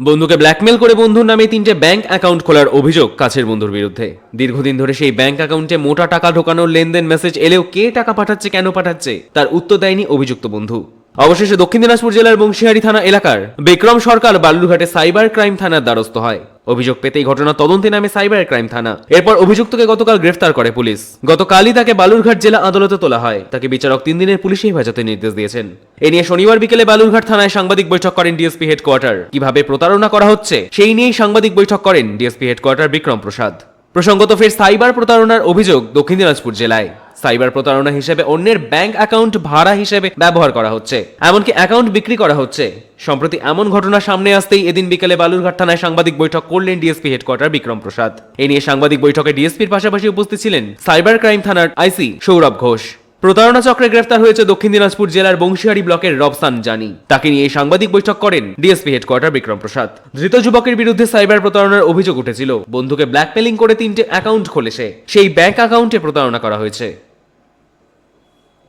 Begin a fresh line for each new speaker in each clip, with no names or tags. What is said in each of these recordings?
বন্ধুকে ব্ল্যাকমেল করে বন্ধুর নামে তিনটে ব্যাংক অ্যাকাউন্ট খোলার অভিযোগ কাছের বন্ধুর বিরুদ্ধে। দীর্ঘদিন ধরে সেই ব্যাংক অ্যাকাউন্টে মোটা টাকা ঢোকানোর লেনদেন মেসেজ এলেও কে টাকা পাঠাচ্ছে, কেন পাঠাচ্ছে, তার উত্তর দেয়নি অভিযুক্ত বন্ধু। অবশেষে দক্ষিণ দিনাজপুর জেলার বংশীহারি থানা এলাকার বিক্রম সরকার বালুরঘাটে সাইবার ক্রাইম থানার দ্বারস্থ হয়। অভিযোগ পেতেই ঘটনা তদন্তে নামে সাইবার ক্রাইম থানা। এরপর অভিযুক্তকে গতকাল গ্রেফতার করে পুলিশ। গতকালই তাকে বালুরঘাট জেলা আদালতে তোলা হয়। তাকে বিচারক তিন দিনের পুলিশে হেফাজতে নির্দেশ দিয়েছেন। এ নিয়ে শনিবার বিকেলে বালুরঘাট থানায় সাংবাদিক বৈঠক করেন ডিএসপি হেডকোয়ার্টার। কীভাবে প্রতারণা করা হচ্ছে, সেই নিয়েই সাংবাদিক বৈঠক করেন ডিএসপি হেডকোয়ার্টার বিক্রম প্রসাদ। প্রসঙ্গত ফের সাইবার প্রতারণার অভিযোগ দক্ষিণ দিনাজপুর জেলায়। সাইবার প্রতারণা হিসেবে অন্যের ব্যাংক অ্যাকাউন্ট ভাড়া হিসেবে ব্যবহার করা হচ্ছে। এমনকি অ্যাকাউন্ট বিক্রি করা হচ্ছে। সম্প্রতি এমন ঘটনা সামনে আসতেই এদিন বিকেলে বালুরঘাট থানায় সাংবাদিক বৈঠক করলেন ডিএসপি হেডকোয়ার্টার বিক্রম প্রসাদ। এ নিয়ে সাংবাদিক বৈঠকে ডিএসপির পাশাপাশি উপস্থিত ছিলেন সাইবার ক্রাইম থানার আইসি সৌরভ ঘোষ। প্রতারণা চক্রে গ্রেফতার হয়েছে দক্ষিণ দিনাজপুর জেলার বংশীহারি ব্লকের রবসান জানি। তাকে নিয়ে এই সাংবাদিক বৈঠক করেন ডিএসপি হেডকোয়ার্টার বিক্রম প্রসাদ। ধৃত যুবকের বিরুদ্ধে সাইবার প্রতারণার অভিযোগ উঠেছিল। বন্ধুকে ব্ল্যাকমেলিং করে তিনটে অ্যাকাউন্ট খুলেছে সেই ব্যাংক অ্যাকাউন্টে প্রতারণা করা হয়েছে।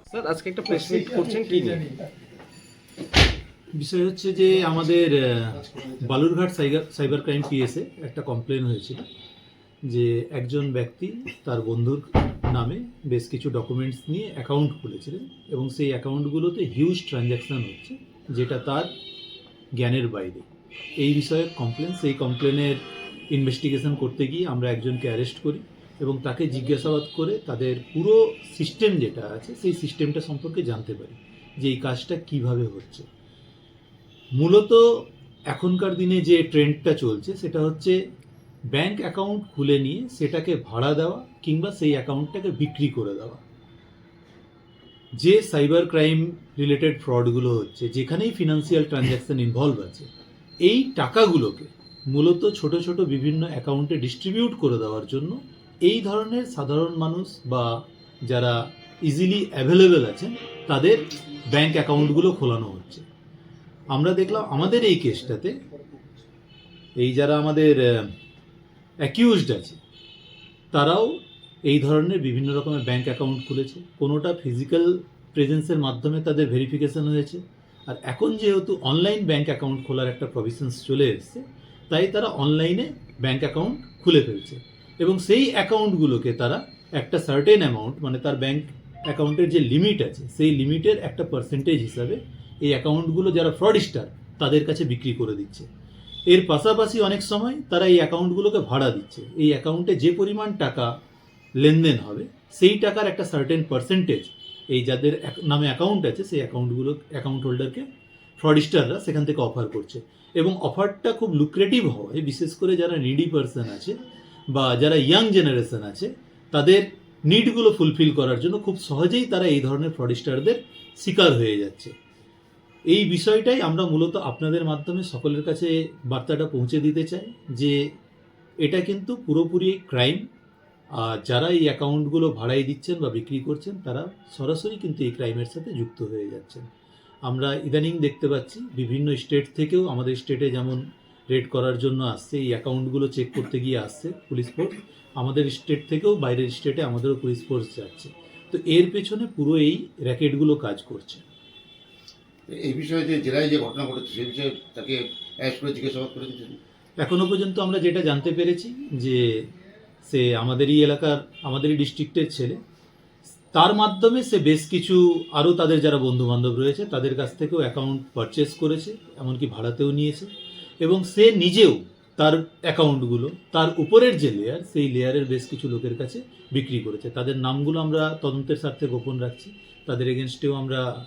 স্যার আজকে একটা প্রেস মিট করছেন কি নিয়ে?
বিষয় হচ্ছে যে আমাদের বালুরঘাট সাইবার সাইবার ক্রাইম পিএসে একটা কমপ্লেন হয়েছিল যে একজন ব্যক্তি তার বন্ধুর নামে বেশ কিছু ডকুমেন্টস নিয়ে অ্যাকাউন্ট খুলেছিলেন এবং সেই অ্যাকাউন্টগুলোতে হিউজ ট্রানজ্যাকশন হচ্ছে, যেটা তার জ্ঞানের বাইরে। এই বিষয়ে কমপ্লেন সেই কমপ্লেনের ইনভেস্টিগেশন করতে গিয়ে আমরা একজনকে অ্যারেস্ট করি এবং তাকে জিজ্ঞাসাবাদ করে তাদের পুরো সিস্টেম যেটা আছে, সেই সিস্টেমটা সম্পর্কে জানতে পারি যে এই কাজটা কীভাবে হচ্ছে। মূলত এখনকার দিনে যে ট্রেন্ডটা চলছে, সেটা হচ্ছে ব্যাংক অ্যাকাউন্ট খুলে নিয়ে সেটাকে ভাড়া দেওয়া কিংবা সেই অ্যাকাউন্টটাকে বিক্রি করে দেওয়া। যে সাইবার ক্রাইম রিলেটেড ফ্রডগুলো হচ্ছে, যেখানেই ফিনান্সিয়াল ট্রানজ্যাকশন ইনভলভ আছে, এই টাকাগুলোকে মূলত ছোট ছোট বিভিন্ন অ্যাকাউন্টে ডিস্ট্রিবিউট করে দেওয়ার জন্য এই ধরনের সাধারণ মানুষ বা যারা ইজিলি অ্যাভেলেবেল আছেন, তাদের ব্যাংক অ্যাকাউন্টগুলো খোলানো হচ্ছে। আমরা দেখলাম আমাদের এই কেসটাতে, এই যারা আমাদের অ্যাকিউজড আছে। তারাও এই ধরনের বিভিন্ন রকমের ব্যাংক অ্যাকাউন্ট খুলেছে। কোনোটা ফিজিক্যাল প্রেজেন্সের মাধ্যমে তাদের ভেরিফিকেশন হয়েছে। আর এখন যেহেতু অনলাইন ব্যাংক অ্যাকাউন্ট খোলার একটা প্রভিশনস চলে এসছে, তাই তারা অনলাইনে ব্যাংক অ্যাকাউন্ট খুলে ফেলছে। এবং সেই অ্যাকাউন্টগুলোকে তারা একটা সার্টেন অ্যামাউন্ট মানে তার ব্যাংক অ্যাকাউন্টের যে লিমিট আছে, সেই লিমিটের একটা পার্সেন্টেজ হিসাবে এই অ্যাকাউন্টগুলো যারা ফ্রডিস্টার তাদের কাছে বিক্রি করে দিচ্ছে। এর পাশাপাশি অনেক সময় তারা এই অ্যাকাউন্টগুলোকে ভাড়া দিচ্ছে। এই অ্যাকাউন্টে যে পরিমাণ টাকা লেনদেন হবে, সেই টাকার একটা সার্টেন পার্সেন্টেজ এই যাদের নামে অ্যাকাউন্ট আছে, সেই অ্যাকাউন্টগুলো, অ্যাকাউন্ট হোল্ডারকে ফ্রডিস্টাররা সেখান থেকে অফার করছে। এবং অফারটা খুব লুক্রেটিভ হওয়ায়, বিশেষ করে যারা নিডি পার্সন আছে বা যারা ইয়াং জেনারেশন আছে, তাদের নিডগুলো ফুলফিল করার জন্য খুব সহজেই তারা এই ধরনের ফ্রডিস্টারদের শিকার হয়ে যাচ্ছে। এই বিষয়টাই আমরা মূলত আপনাদের মাধ্যমে সকলের কাছে বার্তাটা পৌঁছে দিতে চাই যে এটা কিন্তু পুরোপুরি ক্রাইম আর যারা এই অ্যাকাউন্টগুলো ভাড়াই দিচ্ছেন বা বিক্রি করছেন, তারা সরাসরি কিন্তু এই ক্রাইমের সাথে যুক্ত হয়ে যাচ্ছেন। আমরা ইদানিং দেখতে পাচ্ছি বিভিন্ন স্টেট থেকেও আমাদের স্টেটে যেমন রেড করার জন্য আসছে, এই অ্যাকাউন্টগুলো চেক করতে গিয়ে আসছে পুলিশ ফোর্স আমাদের স্টেট থেকেও বাইরের স্টেটে আমাদেরও পুলিশ ফোর্স যাচ্ছে। তো এর পেছনে পুরো এই র্যাকেটগুলো কাজ করছে।
এই বিষয়ে যে জেলায় যে ঘটনা ঘটেছে সেই বিষয়ে তাকে অ্যারেস্ট করে জিজ্ঞাসাবাদ করে দিয়েছেন।
এখনও পর্যন্ত আমরা যেটা জানতে পেরেছি যে সে আমাদেরই এলাকার, আমাদেরই ডিস্ট্রিক্টের ছেলে। তার মাধ্যমে সে বেশ কিছু, আরও তাদের যারা বন্ধু বান্ধব রয়েছে, তাদের কাছ থেকেও অ্যাকাউন্ট পারচেস করেছে, এমনকি ভাড়াতেও নিয়েছে। এবং সে নিজেও তার অ্যাকাউন্টগুলো, তার উপরের যে লেয়ার সেই লেয়ারের বেশ কিছু লোকের কাছে বিক্রি করেছে। তাদের নামগুলো আমরা তদন্তের স্বার্থে গোপন রাখছি। তাদের এগেনস্টেও আমরা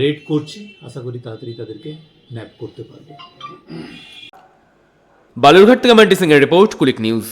রেড করছি। আশা করি তাড়াতাড়ি তাদেরকে ন্যাপ করতে পারব।
বালুরঘাট থেকে মান্টি সিং এর রিপোর্ট কুলিক নিউজ